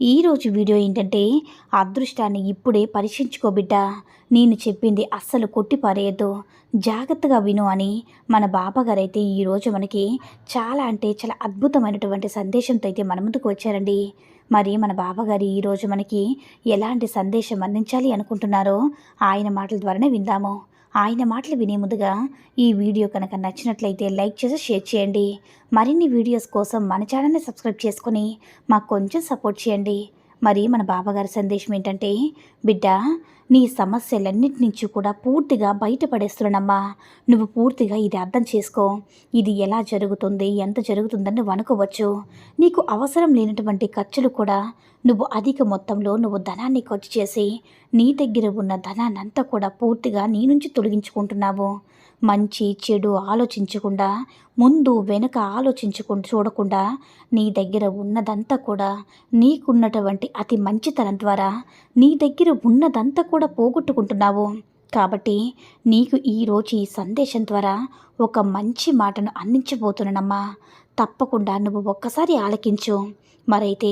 ఈరోజు వీడియో ఏంటంటే అదృష్టాన్ని ఇప్పుడే పరీక్షించుకోబిడ్డ నేను చెప్పింది అస్సలు కొట్టిపారేయద్దు. జాగ్రత్తగా విను అని మన బాబాగారైతే ఈరోజు మనకి చాలా అంటే చాలా అద్భుతమైనటువంటి సందేశంతో అయితే మన ముందుకు వచ్చారండి. మరి మన బాబాగారు ఈరోజు మనకి ఎలాంటి సందేశం అందించాలి అనుకుంటున్నారో ఆయన మాటల ద్వారానే విందాము. ఆయన మాటలు వినే ముందుగా ఈ వీడియో కనుక నచ్చినట్లయితే లైక్ చేసి షేర్ చేయండి. మరిన్ని వీడియోస్ కోసం మన ఛానల్ని సబ్స్క్రైబ్ చేసుకొని మాకు కొంచెం సపోర్ట్ చేయండి. మరి మన బాబాగారి సందేశం ఏంటంటే బిడ్డ నీ సమస్యలన్నిటి నుంచి కూడా పూర్తిగా బయటపడేస్తున్నానమ్మా. నువ్వు పూర్తిగా ఇది అర్థం చేసుకో. ఇది ఎలా జరుగుతుంది? ఎంత జరుగుతుందని నువ్వు నీకు అవసరం లేనటువంటి ఖర్చులు కూడా నువ్వు అధిక మొత్తంలో నువ్వు ధనాన్ని ఖర్చు చేసి నీ దగ్గర ఉన్న ధనాన్నంతా కూడా పూర్తిగా నీ నుంచి తొలగించుకుంటున్నావు. మంచి చెడు ఆలోచించకుండా ముందు వెనుక ఆలోచించుకుంటూ చూడకుండా నీ దగ్గర ఉన్నదంతా కూడా నీకున్నటువంటి అతి మంచితనం ద్వారా నీ దగ్గర ఉన్నదంతా కూడా కూడా పోగొట్టుకుంటున్నావు. కాబట్టి నీకు ఈరోజు ఈ సందేశం ద్వారా ఒక మంచి మాటను అందించబోతున్నానమ్మా. తప్పకుండా నువ్వు ఒక్కసారి ఆలకించు. మరైతే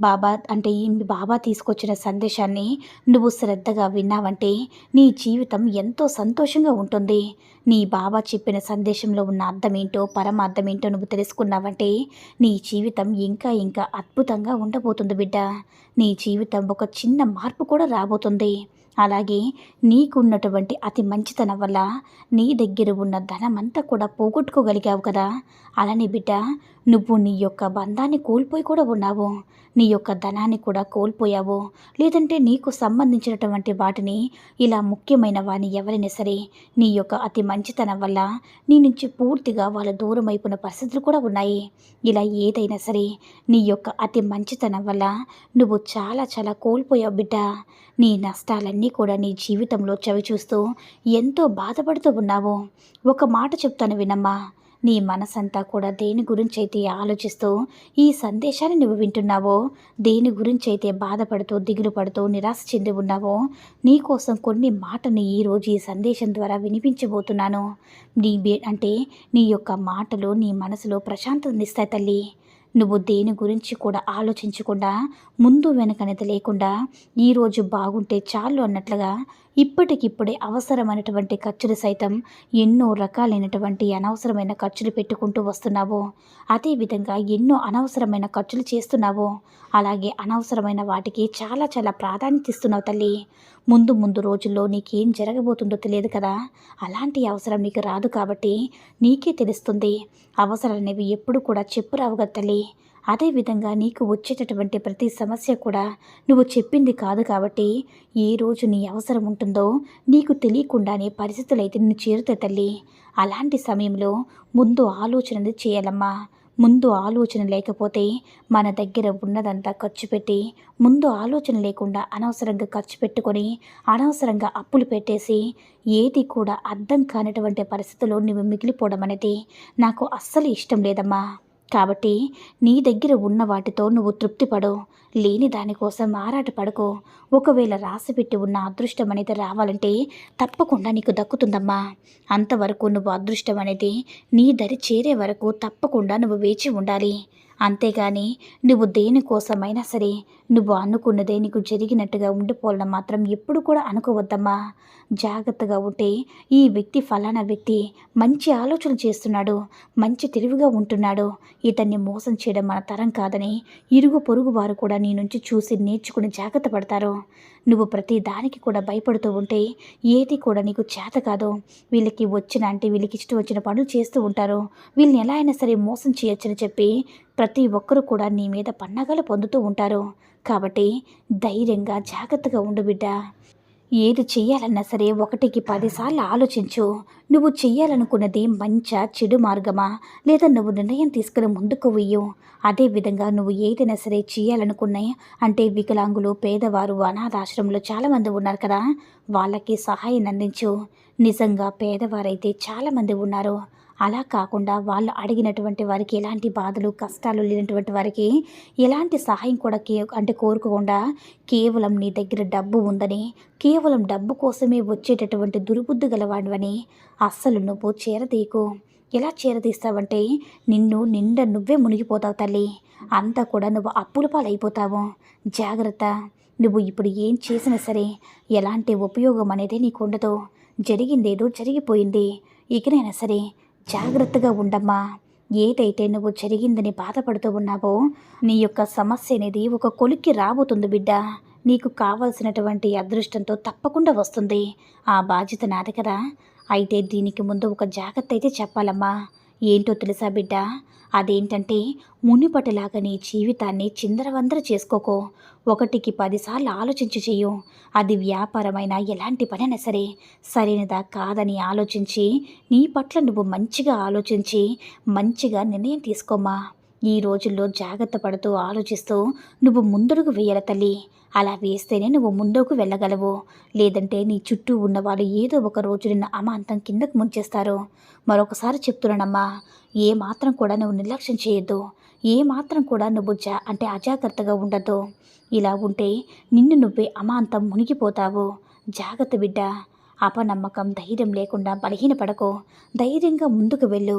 బాబా అంటే ఈ బాబా తీసుకొచ్చిన సందేశాన్ని నువ్వు శ్రద్ధగా విన్నావంటే నీ జీవితం ఎంతో సంతోషంగా ఉంటుంది. నీ బాబా చెప్పిన సందేశంలో ఉన్న అర్థమేంటో పరమ అర్థమేంటో నువ్వు తెలుసుకున్నావంటే నీ జీవితం ఇంకా ఇంకా అద్భుతంగా ఉండబోతుంది బిడ్డ. నీ జీవితం ఒక చిన్న మార్పు కూడా రాబోతుంది. అలాగే నీకున్నటువంటి అతి మంచితనం వల్ల నీ దగ్గర ఉన్న ధనమంతా కూడా పోగొట్టుకోగలిగావు కదా. అలానే బిడ్డ నువ్వు నీ యొక్క బంధాన్ని కోల్పోయి కూడా ఉన్నావు. నీ యొక్క ధనాన్ని కూడా కోల్పోయావు. లేదంటే నీకు సంబంధించినటువంటి వాటిని ఇలా ముఖ్యమైన వాని ఎవరైనా సరే నీ యొక్క అతి మంచితనం వల్ల నీ నుంచి పూర్తిగా వాళ్ళ దూరం అయిపోయిన పరిస్థితులు కూడా ఉన్నాయి. ఇలా ఏదైనా సరే నీ యొక్క అతి మంచితనం వల్ల నువ్వు చాలా చాలా కోల్పోయావు బిడ్డ. నీ నష్టాలన్నీ కూడా నీ జీవితంలో చవి చూస్తూ ఎంతో బాధపడుతూ ఉన్నావు. ఒక మాట చెప్తాను వినమ్మా. నీ మనసంతా కూడా దేని గురించి అయితే ఆలోచిస్తూ ఈ సందేశాన్ని నువ్వు వింటున్నావో దేని గురించి అయితే బాధపడుతూ దిగులు పడుతూ నిరాశ చెంది ఉన్నావో నీకోసం కొన్ని మాటని ఈరోజు ఈ సందేశం ద్వారా వినిపించబోతున్నాను. నీ బే అంటే నీ యొక్క మాటలు నీ మనసులో ప్రశాంతతనిస్తాయి తల్లి. నువ్వు దేని గురించి కూడా ఆలోచించకుండా ముందు వెనకనేది లేకుండా ఈరోజు బాగుంటే చాలు అన్నట్లుగా ఇప్పటికిప్పుడే అవసరమైనటువంటి ఖర్చులు సైతం ఎన్నో రకాలైనటువంటి అనవసరమైన ఖర్చులు పెట్టుకుంటూ వస్తున్నావు అదేవిధంగా ఎన్నో అనవసరమైన ఖర్చులు చేస్తున్నావు అలాగే అనవసరమైన వాటికి చాలా చాలా ప్రాధాన్యత ఇస్తున్నావు తల్లి. ముందు ముందు రోజుల్లో నీకేం జరగబోతుందో తెలియదు కదా. అలాంటి అవసరం నీకు రాదు కాబట్టి నీకే తెలుస్తుంది. అవసరాలు అనేవి ఎప్పుడు కూడా చెప్పురావు కదా తల్లి. అదేవిధంగా నీకు వచ్చేటటువంటి ప్రతి సమస్య కూడా నువ్వు చెప్పింది కాదు కాబట్టి ఏ రోజు నీ అవసరం ఉంటుందో నీకు తెలియకుండానే పరిస్థితులు అయితే నిన్ను చేరుతాయి తల్లి. అలాంటి సమయంలో ముందు ఆలోచన చేయాలమ్మా. ముందు ఆలోచన లేకపోతే మన దగ్గర ఉన్నదంతా ఖర్చు పెట్టి ముందు ఆలోచన లేకుండా అనవసరంగా ఖర్చు పెట్టుకొని అనవసరంగా అప్పులు పెట్టేసి ఏది కూడా అర్థం కానటువంటి పరిస్థితుల్లో నువ్వు మిగిలిపోవడం అనేది నాకు అస్సలు ఇష్టం లేదమ్మా. కాబట్టి నీ దగ్గర ఉన్న వాటితో నువ్వు తృప్తిపడు లేని దానికోసం ఆరాటపడకు ఒకవేళ రాసిపెట్టి ఉన్న అదృష్టం అనేది రావాలంటే తప్పకుండా నీకు దక్కుతుందమ్మా. అంతవరకు నువ్వు అదృష్టం అనేది నీ దరి చేరే వరకు తప్పకుండా నువ్వు వేచి ఉండాలి. అంతేగాని నువ్వు దేనికోసమైనా సరే నువ్వు అనుకున్నదే నీకు జరిగినట్టుగా ఉండిపోవాలని మాత్రం ఎప్పుడు కూడా అనుకోవద్దమ్మా. జాగ్రత్తగా ఉంటే ఈ వ్యక్తి ఫలానా వ్యక్తి మంచి ఆలోచన చేస్తున్నాడు మంచి తెలివిగా ఉంటున్నాడు. ఇతన్ని మోసం చేయడం మన తరం కాదని ఇరుగు పొరుగు వారు కూడా నీ నుంచి చూసి నేర్చుకుని జాగ్రత్త పడతారు. నువ్వు ప్రతి దానికి కూడా భయపడుతూ ఉంటే ఏది కూడా నీకు చేత కాదు. వీళ్ళకి వచ్చిన అంటే వీళ్ళకి ఇష్టం వచ్చిన పనులు చేస్తూ ఉంటారు. వీళ్ళని ఎలా అయినా సరే మోసం చేయొచ్చని చెప్పి ప్రతి ఒక్కరూ కూడా నీ మీద పన్నగలు పొందుతూ ఉంటారు. కాబట్టి ధైర్యంగా జాగ్రత్తగా ఉండు బిడ్డ. ఏది చెయ్యాలన్నా సరే ఒకటికి పదిసార్లు ఆలోచించు. నువ్వు చెయ్యాలనుకున్నది మంచా చెడు మార్గమా? లేదా నువ్వు నిర్ణయం తీసుకుని ముందుకు వెయ్యు. అదేవిధంగా నువ్వు ఏదైనా సరే చేయాలనుకున్నాయి అంటే వికలాంగులు పేదవారు అనాథాశ్రమంలో చాలామంది ఉన్నారు కదా. వాళ్ళకి సహాయం అందించు. నిజంగా పేదవారైతే చాలామంది ఉన్నారు. అలా కాకుండా వాళ్ళు అడిగినటువంటి వారికి ఎలాంటి బాధలు కష్టాలు లేనటువంటి వారికి ఎలాంటి సహాయం కూడా కే అంటే కోరుకోకుండా కేవలం నీ దగ్గర డబ్బు ఉందని కేవలం డబ్బు కోసమే వచ్చేటటువంటి దుర్బుద్ధి గలవాడివని అస్సలు నువ్వు చేరదీకు. ఎలా చేరదీస్తావంటే నిన్ను నిండా నువ్వే మునిగిపోతావు తల్లి. అంతా కూడా నువ్వు అప్పుల పాలైపోతావు. జాగ్రత్త. నువ్వు ఇప్పుడు ఏం చేసినా సరే ఎలాంటి ఉపయోగం అనేది నీకు ఉండదు జరిగిందేదో జరిగిపోయింది. ఇకనైనా సరే జాగ్రత్తగా ఉండమ్మా. ఏదైతే నువ్వు జరిగిందని బాధపడుతూ ఉన్నావో నీ యొక్క సమస్య అనేది ఒక కొలిక్కి రాబోతుంది బిడ్డ. నీకు కావలసినటువంటి అదృష్టంతో తప్పకుండా వస్తుంది. ఆ బాధ్యత నాది కదా. అయితే దీనికి ముందు ఒక జాగ్రత్త అయితే చెప్పాలమ్మా. ఏంటో తెలుసా బిడ్డ? అదేంటంటే మునిపటిలాగా నీ జీవితాన్ని చిందరవందర చేసుకోకో. ఒకటికి పదిసార్లు ఆలోచించి చెయ్యు. అది వ్యాపారమైన ఎలాంటి పనైనా సరే సరైనదా కాదని ఆలోచించి నీ పట్ల నువ్వు మంచిగా ఆలోచించి మంచిగా నిర్ణయం తీసుకోమ్మా. ఈ రోజుల్లో జాగ్రత్త పడుతూ ఆలోచిస్తూ నువ్వు ముందడుగు వేయాల తల్లి. అలా వేస్తేనే నువ్వు ముందుకు వెళ్ళగలవు. లేదంటే నీ చుట్టూ ఉన్నవాళ్ళు ఏదో ఒక రోజు నిన్ను అమాంతం కిందకు ముంచేస్తారు. మరొకసారి చెప్తున్నానమ్మా ఏ మాత్రం కూడా నువ్వు నిర్లక్ష్యం చేయొద్దు. ఏ మాత్రం కూడా నువ్వు జా అంటే అజాగ్రత్తగా ఉండద్దు. ఇలా ఉంటే నిన్ను నువ్వే అమాంతం మునిగిపోతావు. జాగ్రత్త బిడ్డ అపనమ్మకం ధైర్యం లేకుండా బలహీనపడకో. ధైర్యంగా ముందుకు వెళ్ళు.